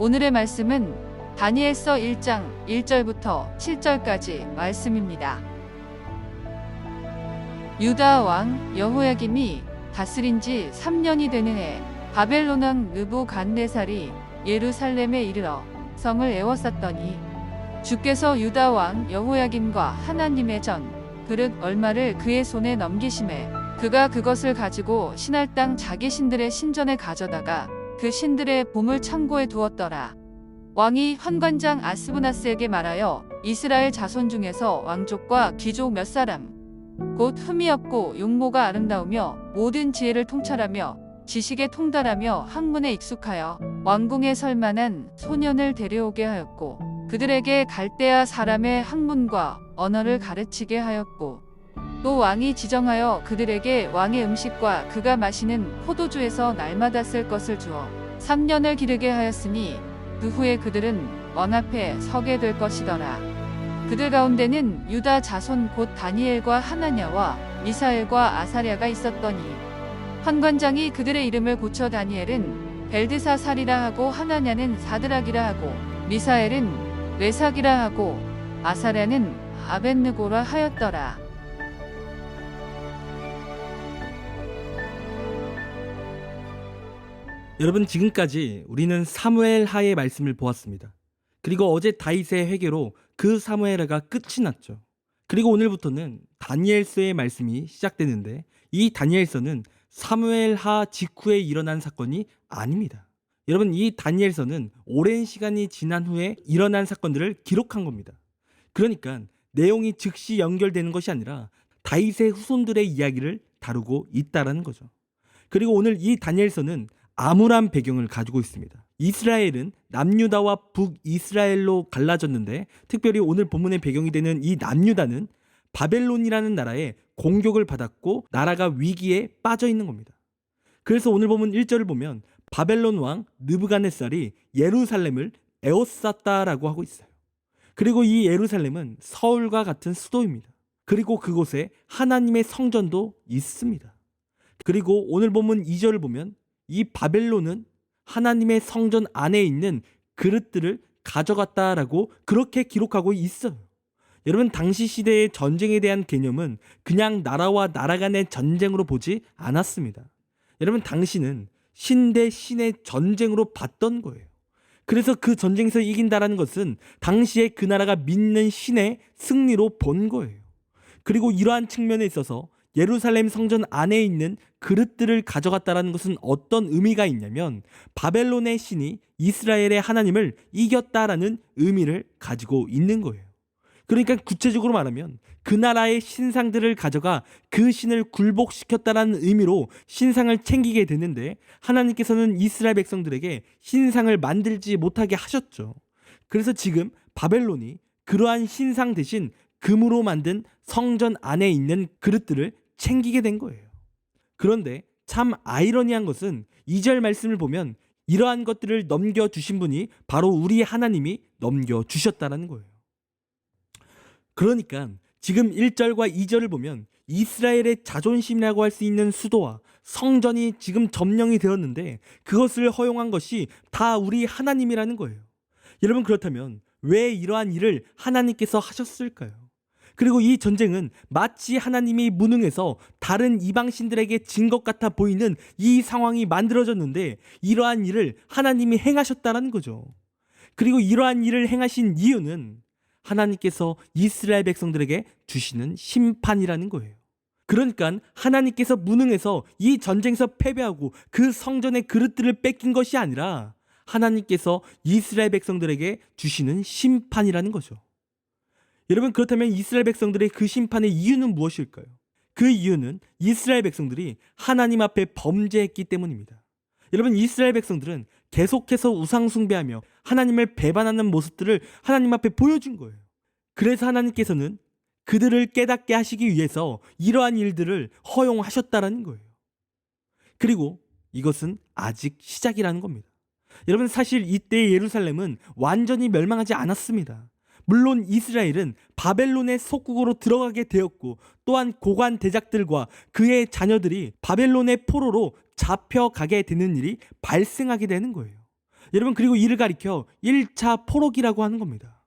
오늘의 말씀은 다니엘서 1장 1절부터 7절까지 말씀입니다. 유다 왕 여호야김이 다스린 지 3년이 되는 해 바벨론 왕 느부갓네살이 예루살렘에 이르러 성을 에워쌌더니 주께서 유다 왕 여호야김과 하나님의 전 그릇 얼마를 그의 손에 넘기심에 그가 그것을 가지고 신할 땅 자기 신들의 신전에 가져다가 그 신들의 보물 창고에 두었더라. 왕이 현관장 아스브나스에게 말하여 이스라엘 자손 중에서 왕족과 귀족 몇 사람 곧 흠이 없고 용모가 아름다우며 모든 지혜를 통찰하며 지식에 통달하며 학문에 익숙하여 왕궁에 설 만한 소년을 데려오게 하였고 그들에게 갈대아 사람의 학문과 언어를 가르치게 하였고 또 왕이 지정하여 그들에게 왕의 음식과 그가 마시는 포도주에서 날마다 쓸 것을 주어 3년을 기르게 하였으니 그 후에 그들은 왕 앞에 서게 될 것이더라. 그들 가운데는 유다 자손 곧 다니엘과 하나냐와 미사엘과 아사랴가 있었더니 환관장이 그들의 이름을 고쳐 다니엘은 벨드사살이라 하고 하나냐는 사드락이라 하고 미사엘은 레삭이라 하고 아사랴는 아벤느고라 하였더라. 여러분 지금까지 우리는 사무엘 하의 말씀을 보았습니다. 그리고 어제 다윗의 회개로 그 사무엘 하가 끝이 났죠. 그리고 오늘부터는 다니엘서의 말씀이 시작되는데 이 다니엘서는 사무엘 하 직후에 일어난 사건이 아닙니다. 여러분 이 다니엘서는 오랜 시간이 지난 후에 일어난 사건들을 기록한 겁니다. 그러니까 내용이 즉시 연결되는 것이 아니라 다윗의 후손들의 이야기를 다루고 있다라는 거죠. 그리고 오늘 이 다니엘서는 암울한 배경을 가지고 있습니다. 이스라엘은 남유다와 북이스라엘로 갈라졌는데 특별히 오늘 본문의 배경이 되는 이 남유다는 바벨론이라는 나라에 공격을 받았고 나라가 위기에 빠져 있는 겁니다. 그래서 오늘 본문 1절을 보면 바벨론 왕 느부갓네살이 예루살렘을 에워쌌다라고 하고 있어요. 그리고 이 예루살렘은 서울과 같은 수도입니다. 그리고 그곳에 하나님의 성전도 있습니다. 그리고 오늘 본문 2절을 보면 이 바벨론은 하나님의 성전 안에 있는 그릇들을 가져갔다라고 그렇게 기록하고 있어요. 여러분 당시 시대의 전쟁에 대한 개념은 그냥 나라와 나라 간의 전쟁으로 보지 않았습니다. 여러분 당시는 신 대 신의 전쟁으로 봤던 거예요. 그래서 그 전쟁에서 이긴다라는 것은 당시에 그 나라가 믿는 신의 승리로 본 거예요. 그리고 이러한 측면에 있어서 예루살렘 성전 안에 있는 그릇들을 가져갔다라는 것은 어떤 의미가 있냐면 바벨론의 신이 이스라엘의 하나님을 이겼다라는 의미를 가지고 있는 거예요. 그러니까 구체적으로 말하면 그 나라의 신상들을 가져가 그 신을 굴복시켰다라는 의미로 신상을 챙기게 되는데 하나님께서는 이스라엘 백성들에게 신상을 만들지 못하게 하셨죠. 그래서 지금 바벨론이 그러한 신상 대신 금으로 만든 성전 안에 있는 그릇들을 챙기게 된 거예요. 그런데 참 아이러니한 것은 2절 말씀을 보면 이러한 것들을 넘겨주신 분이 바로 우리 하나님이 넘겨주셨다라는 거예요. 그러니까 지금 1절과 2절을 보면 이스라엘의 자존심이라고 할 수 있는 수도와 성전이 지금 점령이 되었는데 그것을 허용한 것이 다 우리 하나님이라는 거예요. 여러분 그렇다면 왜 이러한 일을 하나님께서 하셨을까요? 그리고 이 전쟁은 마치 하나님이 무능해서 다른 이방신들에게 진 것 같아 보이는 이 상황이 만들어졌는데 이러한 일을 하나님이 행하셨다는 거죠. 그리고 이러한 일을 행하신 이유는 하나님께서 이스라엘 백성들에게 주시는 심판이라는 거예요. 그러니까 하나님께서 무능해서 이 전쟁에서 패배하고 그 성전의 그릇들을 뺏긴 것이 아니라 하나님께서 이스라엘 백성들에게 주시는 심판이라는 거죠. 여러분 그렇다면 이스라엘 백성들의 그 심판의 이유는 무엇일까요? 그 이유는 이스라엘 백성들이 하나님 앞에 범죄했기 때문입니다. 여러분 이스라엘 백성들은 계속해서 우상 숭배하며 하나님을 배반하는 모습들을 하나님 앞에 보여준 거예요. 그래서 하나님께서는 그들을 깨닫게 하시기 위해서 이러한 일들을 허용하셨다라는 거예요. 그리고 이것은 아직 시작이라는 겁니다. 여러분 사실 이때 예루살렘은 완전히 멸망하지 않았습니다. 물론 이스라엘은 바벨론의 속국으로 들어가게 되었고 또한 고관 대작들과 그의 자녀들이 바벨론의 포로로 잡혀가게 되는 일이 발생하게 되는 거예요. 여러분 그리고 이를 가리켜 1차 포로기라고 하는 겁니다.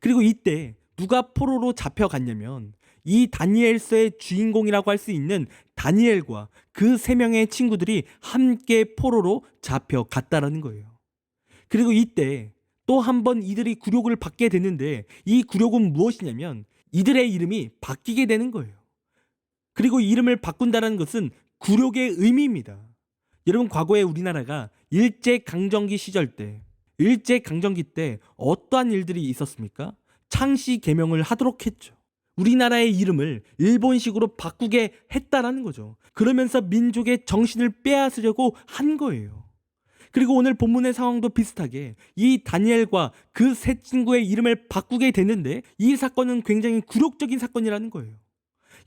그리고 이때 누가 포로로 잡혀갔냐면 이 다니엘서의 주인공이라고 할 수 있는 다니엘과 그 세 명의 친구들이 함께 포로로 잡혀갔다라는 거예요. 그리고 이때 또 한 번 이들이 굴욕을 받게 되는데 이 굴욕은 무엇이냐면 이들의 이름이 바뀌게 되는 거예요. 그리고 이름을 바꾼다는 것은 굴욕의 의미입니다. 여러분 과거에 우리나라가 일제 강점기 시절 때 일제 강점기 때 어떠한 일들이 있었습니까? 창씨 개명을 하도록 했죠. 우리나라의 이름을 일본식으로 바꾸게 했다라는 거죠. 그러면서 민족의 정신을 빼앗으려고 한 거예요. 그리고 오늘 본문의 상황도 비슷하게 이 다니엘과 그 세 친구의 이름을 바꾸게 되는데 이 사건은 굉장히 굴욕적인 사건이라는 거예요.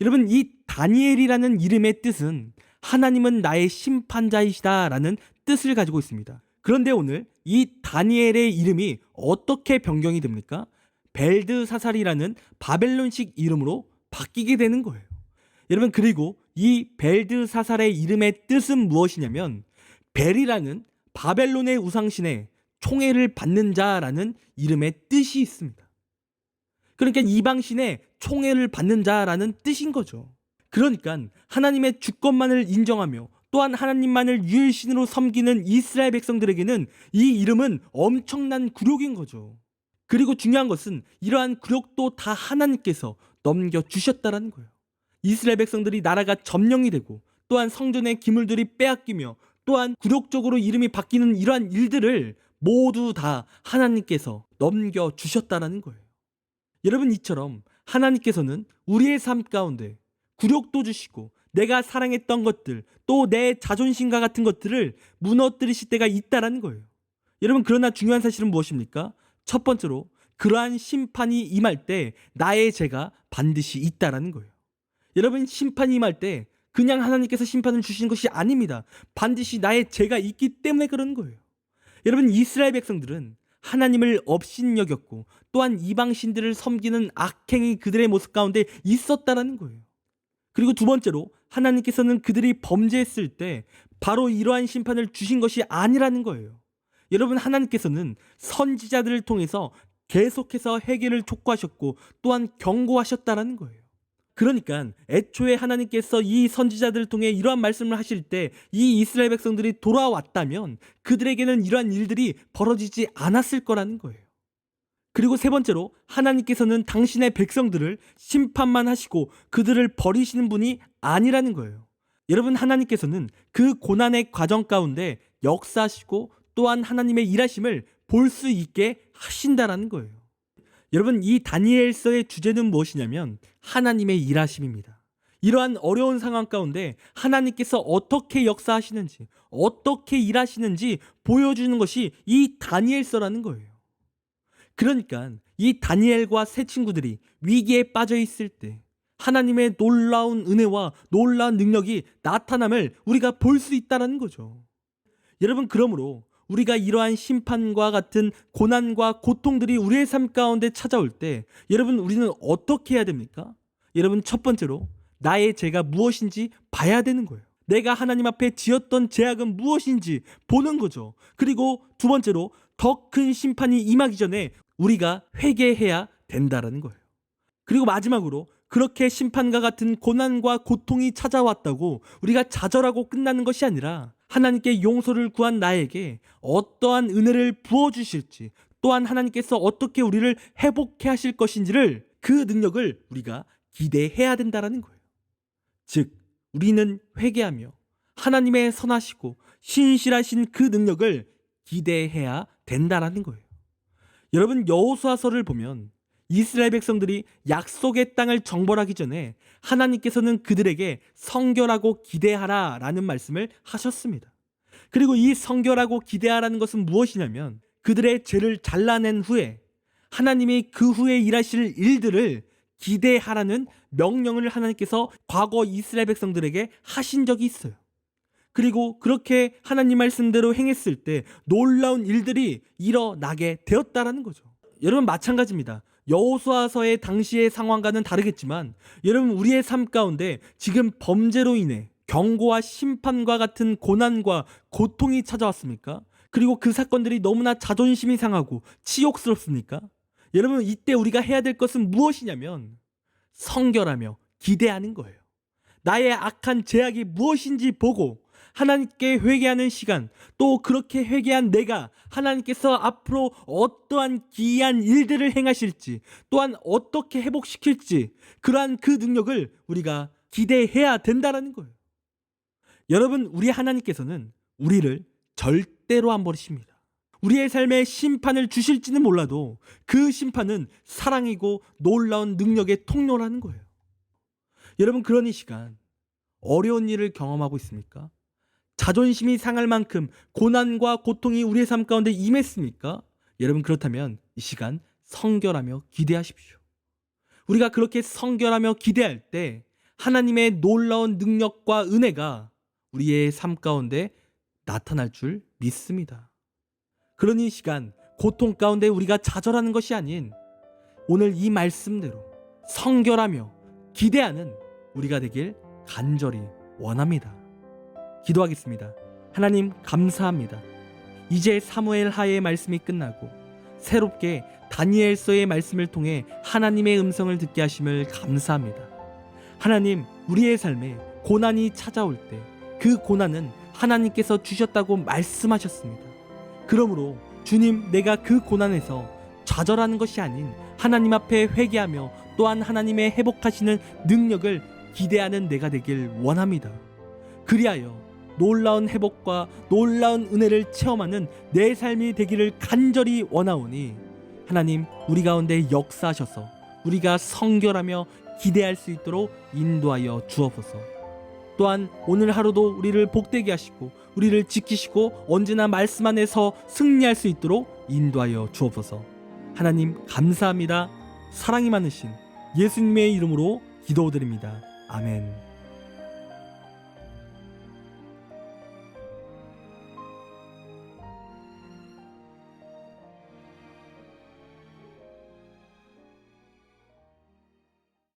여러분 이 다니엘이라는 이름의 뜻은 하나님은 나의 심판자이시다라는 뜻을 가지고 있습니다. 그런데 오늘 이 다니엘의 이름이 어떻게 변경이 됩니까? 벨드사살이라는 바벨론식 이름으로 바뀌게 되는 거예요. 여러분 그리고 이 벨드사살의 이름의 뜻은 무엇이냐면 벨이라는 바벨론의 우상신의 총애를 받는 자라는 이름의 뜻이 있습니다. 그러니까 이방신의 총애를 받는 자라는 뜻인 거죠. 그러니까 하나님의 주권만을 인정하며 또한 하나님만을 유일신으로 섬기는 이스라엘 백성들에게는 이 이름은 엄청난 굴욕인 거죠. 그리고 중요한 것은 이러한 굴욕도 다 하나님께서 넘겨 주셨다라는 거예요. 이스라엘 백성들이 나라가 점령이 되고 또한 성전의 기물들이 빼앗기며 또한 굴욕적으로 이름이 바뀌는 이러한 일들을 모두 다 하나님께서 넘겨주셨다라는 거예요. 여러분 이처럼 하나님께서는 우리의 삶 가운데 굴욕도 주시고 내가 사랑했던 것들 또 내 자존심과 같은 것들을 무너뜨리실 때가 있다라는 거예요. 여러분 그러나 중요한 사실은 무엇입니까? 첫 번째로 그러한 심판이 임할 때 나의 죄가 반드시 있다라는 거예요. 여러분 심판이 임할 때 그냥 하나님께서 심판을 주시는 것이 아닙니다. 반드시 나의 죄가 있기 때문에 그런 거예요. 여러분 이스라엘 백성들은 하나님을 업신여겼고 또한 이방신들을 섬기는 악행이 그들의 모습 가운데 있었다라는 거예요. 그리고 두 번째로 하나님께서는 그들이 범죄했을 때 바로 이러한 심판을 주신 것이 아니라는 거예요. 여러분 하나님께서는 선지자들을 통해서 계속해서 해결을 촉구하셨고 또한 경고하셨다라는 거예요. 그러니까 애초에 하나님께서 이 선지자들을 통해 이러한 말씀을 하실 때 이 이스라엘 백성들이 돌아왔다면 그들에게는 이러한 일들이 벌어지지 않았을 거라는 거예요. 그리고 세 번째로 하나님께서는 당신의 백성들을 심판만 하시고 그들을 버리시는 분이 아니라는 거예요. 여러분 하나님께서는 그 고난의 과정 가운데 역사하시고 또한 하나님의 일하심을 볼 수 있게 하신다라는 거예요. 여러분 이 다니엘서의 주제는 무엇이냐면 하나님의 일하심입니다. 이러한 어려운 상황 가운데 하나님께서 어떻게 역사하시는지 어떻게 일하시는지 보여주는 것이 이 다니엘서라는 거예요. 그러니까 이 다니엘과 세 친구들이 위기에 빠져 있을 때 하나님의 놀라운 은혜와 놀라운 능력이 나타남을 우리가 볼 수 있다라는 거죠. 여러분 그러므로 우리가 이러한 심판과 같은 고난과 고통들이 우리의 삶 가운데 찾아올 때 여러분 우리는 어떻게 해야 됩니까? 여러분 첫 번째로 나의 죄가 무엇인지 봐야 되는 거예요. 내가 하나님 앞에 지었던 죄악은 무엇인지 보는 거죠. 그리고 두 번째로 더 큰 심판이 임하기 전에 우리가 회개해야 된다라는 거예요. 그리고 마지막으로 그렇게 심판과 같은 고난과 고통이 찾아왔다고 우리가 좌절하고 끝나는 것이 아니라 하나님께 용서를 구한 나에게 어떠한 은혜를 부어주실지 또한 하나님께서 어떻게 우리를 회복해 하실 것인지를 그 능력을 우리가 기대해야 된다라는 거예요. 즉, 우리는 회개하며 하나님의 선하시고 신실하신 그 능력을 기대해야 된다라는 거예요. 여러분 여호수아서를 보면 이스라엘 백성들이 약속의 땅을 정벌하기 전에 하나님께서는 그들에게 성결하고 기대하라 라는 말씀을 하셨습니다. 그리고 이 성결하고 기대하라는 것은 무엇이냐면 그들의 죄를 잘라낸 후에 하나님이 그 후에 일하실 일들을 기대하라는 명령을 하나님께서 과거 이스라엘 백성들에게 하신 적이 있어요. 그리고 그렇게 하나님 말씀대로 행했을 때 놀라운 일들이 일어나게 되었다라는 거죠. 여러분 마찬가지입니다. 여호수아서의 당시의 상황과는 다르겠지만 여러분 우리의 삶 가운데 지금 범죄로 인해 경고와 심판과 같은 고난과 고통이 찾아왔습니까? 그리고 그 사건들이 너무나 자존심이 상하고 치욕스럽습니까? 여러분 이때 우리가 해야 될 것은 무엇이냐면 성결하며 기대하는 거예요. 나의 악한 죄악이 무엇인지 보고 하나님께 회개하는 시간, 또 그렇게 회개한 내가 하나님께서 앞으로 어떠한 기이한 일들을 행하실지, 또한 어떻게 회복시킬지, 그러한 그 능력을 우리가 기대해야 된다라는 거예요. 여러분, 우리 하나님께서는 우리를 절대로 안 버리십니다. 우리의 삶에 심판을 주실지는 몰라도 그 심판은 사랑이고 놀라운 능력의 통로라는 거예요. 여러분, 그런 이 시간 어려운 일을 경험하고 있습니까? 자존심이 상할 만큼 고난과 고통이 우리의 삶 가운데 임했습니까? 여러분 그렇다면 이 시간 성결하며 기대하십시오. 우리가 그렇게 성결하며 기대할 때 하나님의 놀라운 능력과 은혜가 우리의 삶 가운데 나타날 줄 믿습니다. 그러니 이 시간 고통 가운데 우리가 좌절하는 것이 아닌 오늘 이 말씀대로 성결하며 기대하는 우리가 되길 간절히 원합니다. 기도하겠습니다. 하나님 감사합니다. 이제 사무엘 하의 말씀이 끝나고 새롭게 다니엘서의 말씀을 통해 하나님의 음성을 듣게 하심을 감사합니다. 하나님, 우리의 삶에 고난이 찾아올 때 그 고난은 하나님께서 주셨다고 말씀하셨습니다. 그러므로 주님, 내가 그 고난에서 좌절하는 것이 아닌 하나님 앞에 회개하며 또한 하나님의 회복하시는 능력을 기대하는 내가 되길 원합니다. 그리하여 놀라운 회복과 놀라운 은혜를 체험하는 내 삶이 되기를 간절히 원하오니 하나님 우리 가운데 역사하셔서 우리가 성결하며 기대할 수 있도록 인도하여 주옵소서. 또한 오늘 하루도 우리를 복되게 하시고 우리를 지키시고 언제나 말씀 안에서 승리할 수 있도록 인도하여 주옵소서. 하나님 감사합니다. 사랑이 많으신 예수님의 이름으로 기도드립니다. 아멘.